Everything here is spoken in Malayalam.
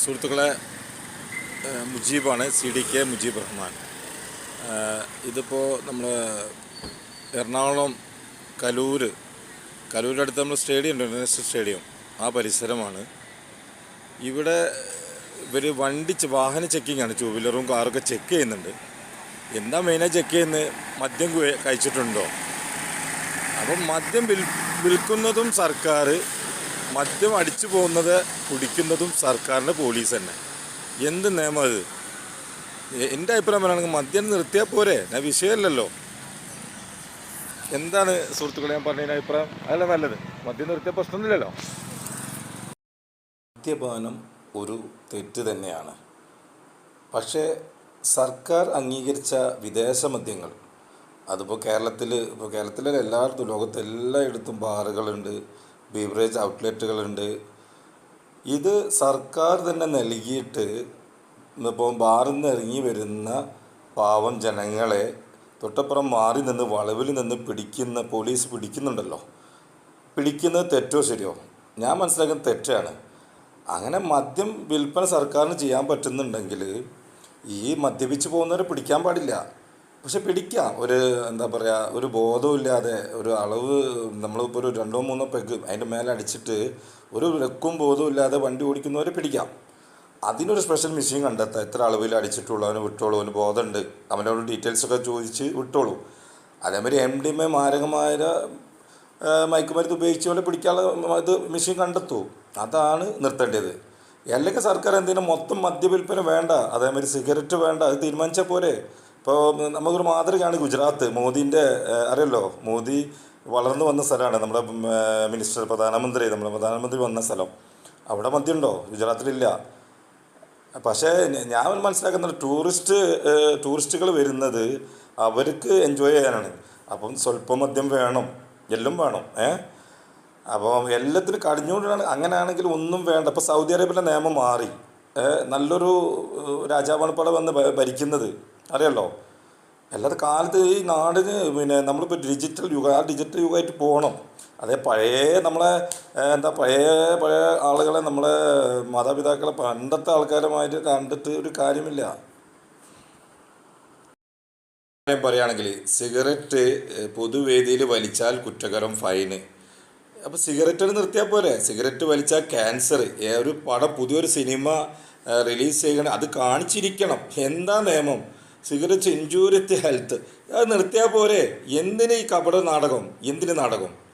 സുഹൃത്തുക്കളെ മുജീബാണ് C D K Mujeeb Rahman. ഇതിപ്പോൾ നമ്മൾ എറണാകുളം കലൂർ കലൂരിന്റെ അടുത്ത് നമ്മൾ സ്റ്റേഡിയം ഉണ്ട് ഇന്റർനാഷണൽ സ്റ്റേഡിയം. ആ പരിസരമാണ്. ഇവിടെ ഇവർ വണ്ടി വാഹന ചെക്കിംഗ് ആണ് ടൂ വീലറും കാറൊക്കെ ചെക്ക് ചെയ്യുന്നുണ്ട്. എന്താ മെയിനായി ചെക്ക് ചെയ്യുന്നത് മദ്യം കഴിച്ചിട്ടുണ്ടോ? അപ്പം മദ്യം വിൽ വിൽക്കുന്നതും സർക്കാർ മദ്യം അടിച്ചു പോകുന്നത് കുടിക്കുന്നതും സർക്കാരിന്റെ പോലീസ് തന്നെ. എന്ത് നിയമം അത്? എന്റെ അഭിപ്രായം പറയുകയാണെങ്കിൽ മദ്യം നിർത്തിയാൽ പോരെ? ഞാൻ വിഷയമല്ലല്ലോ. എന്താണ് സുഹൃത്തുക്കളെ ഞാൻ പറഞ്ഞതിന്റെ അഭിപ്രായം? അതല്ല നല്ലത്. മദ്യം നിർത്തിയ പ്രശ്നമൊന്നുമില്ലല്ലോ. മദ്യപാനം ഒരു തെറ്റ് തന്നെയാണ്. പക്ഷേ സർക്കാർ അംഗീകരിച്ച വിദേശ മദ്യങ്ങൾ അതിപ്പോൾ കേരളത്തിൽ ഇപ്പോൾ കേരളത്തിലെ എല്ലായിടത്തും ലോകത്തെല്ലായിടത്തും ബാറുകളുണ്ട്. ബീവറേജ് ഔട്ട്ലെറ്റുകളുണ്ട് ഇത് സർക്കാർ തന്നെ നൽകിയിട്ട് ഇന്നിപ്പോൾ ബാറിൽ നിന്ന് ഇറങ്ങി വരുന്ന പാവം ജനങ്ങളെ തൊട്ടപ്പുറം മാറി നിന്ന് വളവിൽ നിന്ന് പിടിക്കുന്ന പോലീസ് പിടിക്കുന്നുണ്ടല്ലോ. പിടിക്കുന്നത് തെറ്റോ ശരിയോ? ഞാൻ മനസ്സിലാക്കുന്നത് തെറ്റാണ്. അങ്ങനെ മദ്യം വിൽപ്പന സർക്കാരിന് ചെയ്യാൻ പറ്റുന്നുണ്ടെങ്കിൽ ഈ മദ്യപിച്ച് പോകുന്നവരെ പിടിക്കാൻ പാടില്ല. പക്ഷെ പിടിക്കാം. ഒരു എന്താ പറയുക ഒരു ബോധമില്ലാതെ ഒരു അളവ് നമ്മളിപ്പോൾ ഒരു രണ്ടോ മൂന്നോ പെഗ് അതിന്റെ മേലെ അടിച്ചിട്ട് ഒരു വിലക്കും ബോധവും ഇല്ലാതെ വണ്ടി ഓടിക്കുന്നവരെ പിടിക്കാം. അതിനൊരു സ്പെഷ്യൽ മെഷീൻ കണ്ടെത്താം. എത്ര അളവിൽ അടിച്ചിട്ടുള്ളൂ അവന് വിട്ടോളൂ അവന് ബോധമുണ്ട് അവനോട് ഡീറ്റെയിൽസൊക്കെ ചോദിച്ച് വിട്ടോളൂ. അതേമാതിരി എം ഡി എം എ മാരകമായ മയക്കുമരുന്ന് ഉപയോഗിച്ച് പോലെ പിടിക്കാനുള്ള ഇത് മെഷീൻ കണ്ടെത്തൂ. അതാണ് നിർത്തേണ്ടത്. അല്ലെങ്കിൽ സർക്കാർ എന്തിനും മൊത്തം മദ്യവിൽപ്പന വേണ്ട അതേമാതിരി സിഗരറ്റ് വേണ്ട അത് തീരുമാനിച്ചാൽ പോരെ. ഇപ്പോൾ നമുക്കൊരു മാതൃകയാണ് ഗുജറാത്ത്. മോദീന്റെ അറിയല്ലോ? മോദി വളർന്നു വന്ന സ്ഥലമാണ്. നമ്മുടെ മിനിസ്റ്റർ പ്രധാനമന്ത്രി നമ്മുടെ പ്രധാനമന്ത്രി വന്ന സ്ഥലം. അവിടെ മദ്യമുണ്ടോ? ഗുജറാത്തിലില്ല. പക്ഷേ ഞാൻ മനസ്സിലാക്കുന്നത് ടൂറിസ്റ്റ് ടൂറിസ്റ്റുകൾ വരുന്നത് അവർക്ക് എൻജോയ് ചെയ്യാനാണ്. അപ്പം സ്വല്പം മദ്യം വേണം. എല്ലാം വേണം ഏ? അപ്പോൾ എല്ലാത്തിനും കടിഞ്ഞുകൊണ്ടാണ് അങ്ങനെയാണെങ്കിൽ ഒന്നും വേണ്ട. ഇപ്പോൾ സൗദി അറേബ്യയിലെ നിയമം മാറി. നല്ലൊരു രാജാവാണ് ഇപ്പോൾ വന്ന് ഭരിക്കുന്നത്. അറിയാലോ? അല്ലാതെ കാലത്ത് ഈ നാടിന് പിന്നെ നമ്മളിപ്പോൾ ഡിജിറ്റൽ യുഗ ആ ഡിജിറ്റൽ യുഗമായിട്ട് പോകണം. അതേ പഴയ നമ്മളെ എന്താ പഴയ പഴയ ആളുകളെ നമ്മളെ മാതാപിതാക്കളെ പണ്ടത്തെ ആൾക്കാരുമായിട്ട് കണ്ടിട്ട് ഒരു കാര്യമില്ല. കാര്യം പറയുകയാണെങ്കിൽ സിഗരറ്റ് പൊതുവേദിയിൽ വലിച്ചാൽ കുറ്റകരം ഫൈന്. അപ്പോൾ സിഗരറ്റ് നിർത്തിയാൽ പോരെ? സിഗരറ്റ് വലിച്ചാൽ ക്യാൻസർ. ഒരു പടം പുതിയൊരു സിനിമ റിലീസ് ചെയ്യണം അത് കാണിച്ചിരിക്കണം. എന്താ നിയമം? Cigarette injurious to health. അത് നിർത്തിയാൽ പോരെ. എന്തിന് ഈ കപട നാടകം എന്തിന് നാടകം?